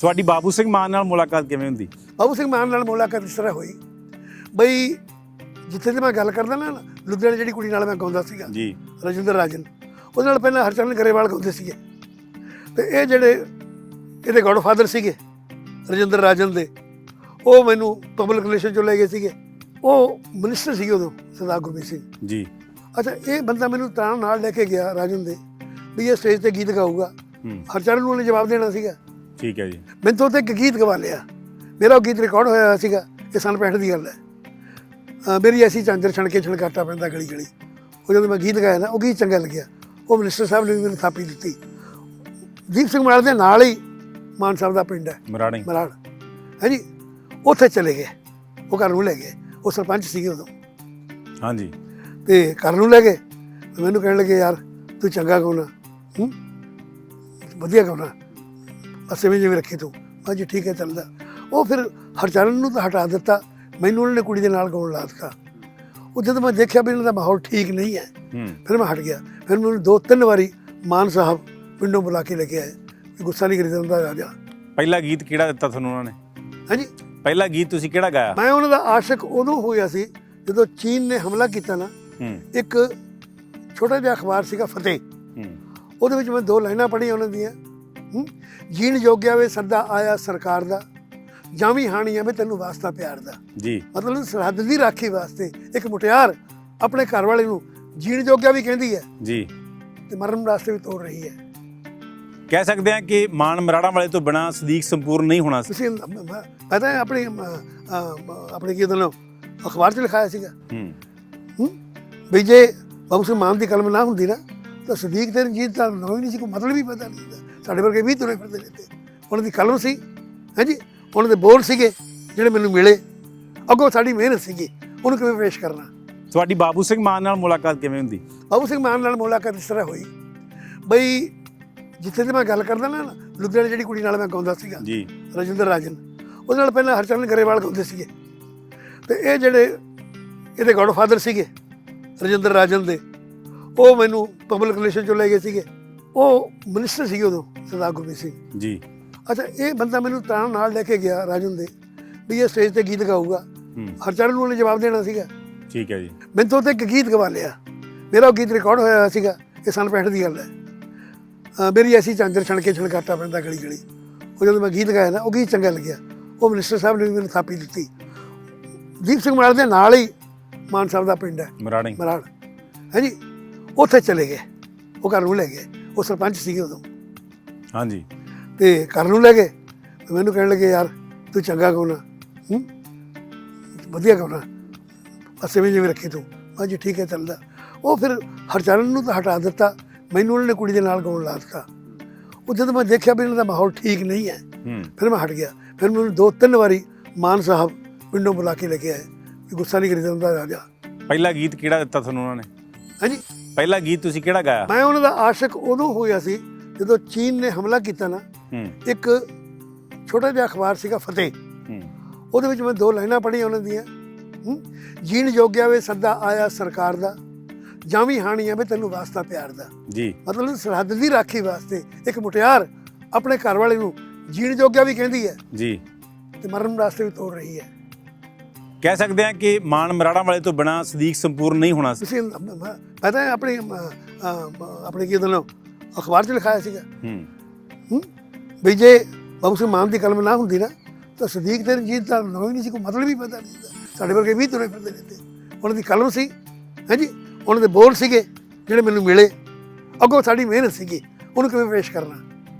ਤੁਹਾਡੀ ਬਾਬੂ ਸਿੰਘ ਮਾਨ ਨਾਲ ਮੁਲਾਕਾਤ ਕਿਵੇਂ ਹੁੰਦੀ? ਬਾਬੂ ਸਿੰਘ ਮਾਨ ਨਾਲ ਮੁਲਾਕਾਤ ਇਸ ਤਰ੍ਹਾਂ ਹੋਈ। ਬਈ ਜਿੱਥੇ ਦੀ ਮੈਂ ਗੱਲ ਕਰਦਾ ਨਾ ਲੁਧਿਆਣੇ ਜਿਹੜੀ ਕੁੜੀ ਨਾਲ ਮੈਂ ਗਾਉਂਦਾ ਸੀਗਾ ਜੀ। ਰਜਿੰਦਰ ਰਾਜਨ ਉਹਦੇ ਨਾਲ ਪਹਿਲਾਂ ਹਰਚਰਨ ਗਰੇਵਾਲ ਗਾਉਂਦੇ ਸੀਗੇ। ਤੇ ਇਹ ਜਿਹੜੇ ਇਹਦੇ ਗੋਡਫਾਦਰ ਸੀਗੇ ਰਜਿੰਦਰ ਰਾਜਨ ਦੇ ਉਹ ਮੈਨੂੰ ਪਬਲਿਕ ਰਿਲੇਸ਼ਨ ਚੋਂ ਲੈ ਗਏ ਸੀਗੇ। ਉਹ ਮਿਨਿਸਟਰ ਸੀਗੇ ਉਦੋਂ ਸਰਦਾਰ ਗੁਰਮੀਤ ਸਿੰਘ। ਜੀ। ਅੱਛਾ ਇਹ ਬੰਦਾ ਮੈਨੂੰ ਤਾਂ ਨਾਲ ਲੈ ਕੇ ਗਿਆ ਰਾਜਨ ਦੇ ਵੀ ਇਹ ਸਟੇਜ ਤੇ ਗੀਤ ਗਾਊਗਾ। ਹਰਚਰਨ ਨੂੰ ਉਹਨੇ ਜਵਾਬ ਦੇਣਾ ਸੀਗਾ। ਠੀਕ ਹੈ ਜੀ। ਮੈਨੂੰ ਤੋਂ ਤੇ ਇੱਕ ਗੀਤ ਗਵਾ ਲਿਆ। ਮੇਰਾ ਉਹ ਗੀਤ ਰਿਕਾਰਡ ਹੋਇਆ ਹੋਇਆ ਸੀਗਾ ਇਹ ਸਨ 65 ਦੀ ਗੱਲ ਹੈ। ਮੇਰੀ ਐਸੀ ਚਾਂਜਰ ਛਣ ਕੇ ਛਣਕਾਟਾ ਪੈਂਦਾ ਗਲੀ ਗਲੀ। ਉਹ ਜਦੋਂ ਮੈਂ ਗੀਤ ਗਾਇਆ ਨਾ ਉਹ ਗੀਤ ਚੰਗਾ ਲੱਗਿਆ। ਉਹ ਮਿਨਿਸਟਰ ਸਾਹਿਬ ਨੇ ਵੀ ਮੈਨੂੰ ਥਾਪੀ ਦਿੱਤੀ। ਦੀਪ ਸਿੰਘ ਮਰਾੜ ਦੇ ਨਾਲ ਹੀ ਮਾਨ ਸਾਹਿਬ ਦਾ ਪਿੰਡ ਹੈ। ਮਰਾਣੀ। ਮਰਾੜ ਹੈ ਜੀ? ਉੱਥੇ ਚਲੇ ਗਏ। ਉਹ ਘਰ ਨੂੰ ਲੈ ਗਏ। ਉਹ ਸਰਪੰਚ ਸੀਗੇ ਉਦੋਂ। ਹਾਂਜੀ। ਤੇ ਘਰ ਨੂੰ ਲੈ ਗਏ। ਮੈਨੂੰ ਕਹਿਣ ਲੱਗੇ ਯਾਰ ਤੂੰ ਚੰਗਾ ਗਾਉਣਾ। ਹੂੰ? ਵਧੀਆ ਗਾਉਣਾ। ਅਸੇ ਵੀ ਜਿਵੇਂ ਰੱਖੀ ਤੂੰ। ਮੈਂ ਜੀ ਠੀਕ ਹੈ ਚੱਲਦਾ। ਉਹ ਫਿਰ ਹਰਚਰਨ ਨੂੰ ਤਾਂ ਹਟਾ ਦਿੱਤਾ। ਮੈਨੂੰ ਉਹਨਾਂ ਨੇ ਕੁੜੀ ਦੇ ਨਾਲ ਗਾਉਣ ਲਾ ਦਿੱਤਾ। ਉਹ ਜਦੋਂ ਮੈਂ ਦੇਖਿਆ ਵੀ ਇਹਨਾਂ ਦਾ ਮਾਹੌਲ ਠੀਕ ਨਹੀਂ ਹੈ। ਫਿਰ ਮੈਂ ਹਟ ਗਿਆ। ਫਿਰ ਮੈਨੂੰ ਦੋ ਤਿੰਨ ਵਾਰੀ ਮਾਨ ਸਾਹਿਬ ਪਿੰਡੋਂ ਬੁਲਾ ਕੇ ਲੈ ਕੇ ਆਏ। ਗੁੱਸਾ ਨਹੀਂ ਕਰੀਦਾ ਹੁੰਦਾ ਰਾਜਾ। ਪਹਿਲਾ ਗੀਤ ਕਿਹੜਾ ਦਿੱਤਾ ਤੁਹਾਨੂੰ ਉਹਨਾਂ ਨੇ? ਹਾਂਜੀ। ਪਹਿਲਾ ਗੀਤ ਤੁਸੀਂ ਕਿਹੜਾ ਗਾਇਆ? ਮੈਂ ਉਹਨਾਂ ਦਾ ਆਸ਼ਿਕ ਉਦੋਂ ਹੋਇਆ ਸੀ ਜਦੋਂ ਚੀਨ ਨੇ ਹਮਲਾ ਕੀਤਾ ਨਾ। ਇੱਕ ਛੋਟਾ ਜਿਹਾ ਅਖਬਾਰ ਸੀਗਾ ਫਤਿਹ। ਉਹਦੇ ਵਿੱਚ ਮੈਂ ਦੋ ਲਾਈਨਾਂ ਪੜ੍ਹੀਆਂ ਉਹਨਾਂ ਦੀਆਂ। ਜੀਣ ਜੋਗਿਆ ਵੇ ਸੱਦਾ ਆਇਆ ਸਰਕਾਰ ਦਾ। ਜਾਵੀਂ ਹਾਣੀਆਂ ਵੇ ਤੈਨੂੰ ਵਾਸਤਾ ਪਿਆਰ ਦਾ। ਜੀ। ਮਤਲਬ ਸਰਹੱਦ ਦੀ ਰਾਖੀ ਵਾਸਤੇ ਇੱਕ ਮੁਟਿਆਰ ਆਪਣੇ ਘਰ ਵਾਲੇ ਨੂੰ ਜੀਣ ਜੋਗਿਆ ਵੀ ਕਹਿੰਦੀ ਹੈ। ਜੀ। ਤੇ ਮਰਨ ਵਾਸਤੇ ਵੀ ਤੋੜ ਰਹੀ ਹੈ। ਕਹਿ ਸਕਦੇ ਹਾਂ ਕਿ ਮਾਨ ਮਰਾੜਾ ਵਾਲੇ ਤੋਂ ਬਿਨਾ ਸਦੀਕ ਸੰਪੂਰਨ ਨਹੀਂ ਹੋਣਾ ਸੀ। ਤੁਸੀਂ ਪਤਾ ਹੈ ਆਪਣੀ ਆਪਣੇ ਕੀ ਨਾਮ? ਅਖਬਾਰ 'ਚ ਲਿਖਾਇਆ ਸੀਗਾ। ਹੂੰ। ਹੂੰ? ਵੀ ਜੇ ਬਾਬੂ ਸਿੰਘ ਮਾਨ ਦੀ ਕਲਮ ਨਾ ਹੁੰਦੀ ਨਾ ਤਾਂ ਸਦੀਕ ਤੇ ਰਣਜੀਤ ਦਾ ਨਾਮ ਹੀ ਨਹੀਂ ਸੀ ਕੋਈ ਮਤਲਬ ਹੀ ਪਤਾ ਨਹੀਂ ਹੁੰਦਾ। ਸਾਡੇ ਵਰਗੇ ਵੀ ਤੁਰੇ ਫਿਰਦੇ ਨੇ ਤੇ ਉਹਨਾਂ ਦੀ ਕਲਮ ਸੀ ਹਾਂਜੀ ਉਹਨਾਂ ਦੇ ਬੋਲ ਸੀਗੇ ਜਿਹੜੇ ਮੈਨੂੰ ਮਿਲੇ। ਅੱਗੋਂ ਸਾਡੀ ਮਿਹਨਤ ਸੀਗੀ ਉਹਨੂੰ ਕਿਵੇਂ ਪੇਸ਼ ਕਰਨਾ? ਤੁਹਾਡੀ ਬਾਬੂ ਸਿੰਘ ਮਾਨ ਨਾਲ ਮੁਲਾਕਾਤ ਕਿਵੇਂ ਹੁੰਦੀ? ਬਾਬੂ ਸਿੰਘ ਮਾਨ ਨਾਲ ਮੁਲਾਕਾਤ ਇਸ ਤਰ੍ਹਾਂ ਹੋਈ। ਬਈ ਜਿੱਥੇ ਦੀ ਮੈਂ ਗੱਲ ਕਰਦਾ ਨਾ ਲੁਧਿਆਣੇ ਜਿਹੜੀ ਕੁੜੀ ਨਾਲ ਮੈਂ ਗਾਉਂਦਾ ਸੀਗਾ ਜੀ। ਰਜਿੰਦਰ ਰਾਜਨ ਉਹਦੇ ਨਾਲ ਪਹਿਲਾਂ ਹਰਚਰਨ ਗਰੇਵਾਲ ਗਾਉਂਦੇ ਸੀਗੇ। ਤੇ ਇਹ ਜਿਹੜੇ ਇਹਦੇ ਗੋਡਫਾਦਰ ਸੀਗੇ ਰਜਿੰਦਰ ਰਾਜਨ ਦੇ ਉਹ ਮੈਨੂੰ ਪਬਲਿਕ ਰਿਲੇਸ਼ਨ ਚੋਂ ਲੈ ਗਏ ਸੀਗੇ। ਉਹ ਮਿਨਿਸਟਰ ਸੀਗੇ ਉਦੋਂ ਸਰਦਾਰ ਗੁਰਮੀਤ ਸਿੰਘ। ਜੀ। ਅੱਛਾ ਇਹ ਬੰਦਾ ਮੈਨੂੰ ਤਾਂ ਨਾਲ ਲੈ ਕੇ ਗਿਆ ਰਾਜਨ ਦੇ ਵੀ ਇਹ ਸਟੇਜ ਤੇ ਗੀਤ ਗਾਊਗਾ। ਹੂੰ। ਹਰਚਰਨ ਨੂੰ ਉਹਨੇ ਜਵਾਬ ਦੇਣਾ ਸੀਗਾ। ਠੀਕ ਹੈ ਜੀ। ਮੈਨੂੰ ਤੋਂ ਤੇ ਇੱਕ ਗੀਤ ਗਵਾ ਲਿਆ। ਮੇਰਾ ਉਹ ਗੀਤ ਰਿਕਾਰਡ ਹੋਇਆ ਹੋਇਆ ਸੀਗਾ ਇਹ ਸਨ 65 ਦੀ ਗੱਲ ਹੈ। ਮੇਰੀ ਐਸੀ ਚਾਂਜਰ ਛਣ ਕੇ ਛਣਕਾਟਾ ਪੈਂਦਾ ਗਲੀ ਗਲੀ। ਉਹ ਜਦੋਂ ਮੈਂ ਗੀਤ ਗਾਇਆ ਨਾ ਉਹ ਗੀਤ ਚੰਗਾ ਲੱਗਿਆ। ਉਹ ਮਿਨਿਸਟਰ ਸਾਹਿਬ ਨੇ ਮੈਨੂੰ ਥਾਪੀ ਦਿੱਤੀ। ਦੀਪ ਸਿੰਘ ਮਰਾੜ ਦੇ ਨਾਲ ਹੀ ਮਾਨ ਸਾਹਿਬ ਦਾ ਪਿੰਡ ਹੈ। ਮਰਾਣੀ। ਮਰਾੜ। ਹੈ ਜੀ? ਉੱਥੇ ਚਲੇ ਗਏ। ਉਹ ਘਰ ਨੂੰ ਲੈ ਗਏ। ਉਹ ਸਰਪੰਚ ਸੀਗੇ ਉਦੋਂ। ਹਾਂਜੀ। ਤੇ ਘਰ ਨੂੰ ਲੈ ਗਏ ਤੇ ਮੈਨੂੰ ਕਹਿਣ ਲੱਗੇ ਯਾਰ ਤੂੰ ਚੰਗਾ ਗਾਉਣਾ ਹੂੰ? ਵਧੀਆ ਗਾਉਣਾ ਅਸੇ ਵੀ ਜਿਵੇਂ ਰੱਖੀ ਤੂੰ। ਮੈਂ ਜੀ ਠੀਕ ਹੈ ਚੱਲਦਾ। ਉਹ ਫਿਰ ਹਰਚਰਨ ਨੂੰ ਤਾਂ ਹਟਾ ਦਿੱਤਾ। ਮੈਨੂੰ ਉਹਨਾਂ ਨੇ ਕੁੜੀ ਦੇ ਨਾਲ ਗਾਉਣ ਲਾ ਦਿੱਤਾ। ਉਹ ਜਦੋਂ ਮੈਂ ਦੇਖਿਆ ਵੀ ਇਹਨਾਂ ਦਾ ਮਾਹੌਲ ਠੀਕ ਨਹੀਂ ਹੈ ਫਿਰ ਮੈਂ ਹਟ ਗਿਆ। ਫਿਰ ਮੈਨੂੰ ਦੋ ਤਿੰਨ ਵਾਰੀ ਮਾਨ ਸਾਹਿਬ ਪਿੰਡੋਂ ਬੁਲਾ ਕੇ ਲੈ ਕੇ ਆਏ। ਗੁੱਸਾ ਨਹੀਂ ਕਰੀਦਾ ਹੁੰਦਾ ਰਾਜਾ। ਪਹਿਲਾ ਗੀਤ ਕਿਹੜਾ ਦਿੱਤਾ ਤੁਹਾਨੂੰ ਉਹਨਾਂ ਨੇ? ਹਾਂਜੀ। ਪਹਿਲਾ ਗੀਤ ਤੁਸੀਂ ਕਿਹੜਾ ਗਾਇਆ? ਮੈਂ ਉਹਨਾਂ ਦਾ ਆਸ਼ਿਕ ਉਦੋਂ ਹੋਇਆ ਸੀ ਜਦੋਂ ਚੀਨ ਨੇ ਹਮਲਾ ਕੀਤਾ ਨਾ। ਇੱਕ ਛੋਟਾ ਜਿਹਾ ਅਖਬਾਰ ਸੀਗਾ ਫਤਿਹ। ਉਹਦੇ ਵਿੱਚ ਮੈਂ ਦੋ ਲਾਈਨਾਂ ਪੜ੍ਹੀਆਂ ਉਹਨਾਂ ਦੀਆਂ। ਜੀਣ ਜੋਗਿਆ ਵੇ ਸੱਦਾ ਆਇਆ ਸਰਕਾਰ ਦਾ। ਜਾਵੀਂ ਹਾਣੀਆਂ ਵੇ ਤੈਨੂੰ ਵਾਸਤਾ ਪਿਆਰ ਦਾ। ਜੀ। ਮਤਲਬ ਸਰਹੱਦ ਦੀ ਰਾਖੀ ਵਾਸਤੇ ਇੱਕ ਮੁਟਿਆਰ ਆਪਣੇ ਘਰ ਵਾਲੇ ਨੂੰ ਜੀਣ ਜੋਗਿਆ ਵੀ ਕਹਿੰਦੀ ਹੈ। ਜੀ। ਤੇ ਮਰਨ ਵਾਸਤੇ ਵੀ ਤੋੜ ਰਹੀ ਹੈ। ਕਹਿ ਸਕਦੇ ਹਾਂ ਕਿ ਮਾਨ ਮਰਾੜਾ ਵਾਲੇ ਤੋਂ ਬਿਨਾ ਸਦੀਕ ਸੰਪੂਰਨ ਨਹੀਂ ਹੋਣਾ ਸੀ। ਤੁਸੀਂ ਪਤਾ ਹੈ ਆਪਣੀ ਆਪਣੇ ਕੀ ਨਾਮ ਅਖਬਾਰ 'ਚ ਲਿਖਾਇਆ ਸੀਗਾ। ਹੂੰ। ਵੀ ਜੇ ਬਾਬੂ ਸਿੰਘ ਮਾਨ ਦੀ ਕਲਮ ਨਾ ਹੁੰਦੀ ਨਾ ਤਾਂ ਸਦੀਕ ਤੇ ਰਣਜੀਤ ਦਾ ਨਾਮ ਹੀ ਨਹੀਂ ਸੀ ਕੋਈ ਮਤਲਬ ਹੀ ਪਤਾ ਨਹੀਂ ਸਾਡੇ ਵਰਗੇ ਵੀ ਤੁਰੇ ਫਿਰਦੇ ਤੇ ਉਹਨਾਂ ਦੀ ਕਲਮ ਸੀ ਹਾਂਜੀ? ਉਹਨਾਂ ਦੇ ਬੋਲ ਸੀਗੇ ਜਿਹੜੇ ਮੈਨੂੰ ਮਿਲੇ। ਅੱਗੋਂ ਸਾਡੀ ਮਿਹਨਤ ਸੀਗੀ ਉਹਨੂੰ ਕਿਵੇਂ ਪੇਸ਼ ਕਰਨਾ?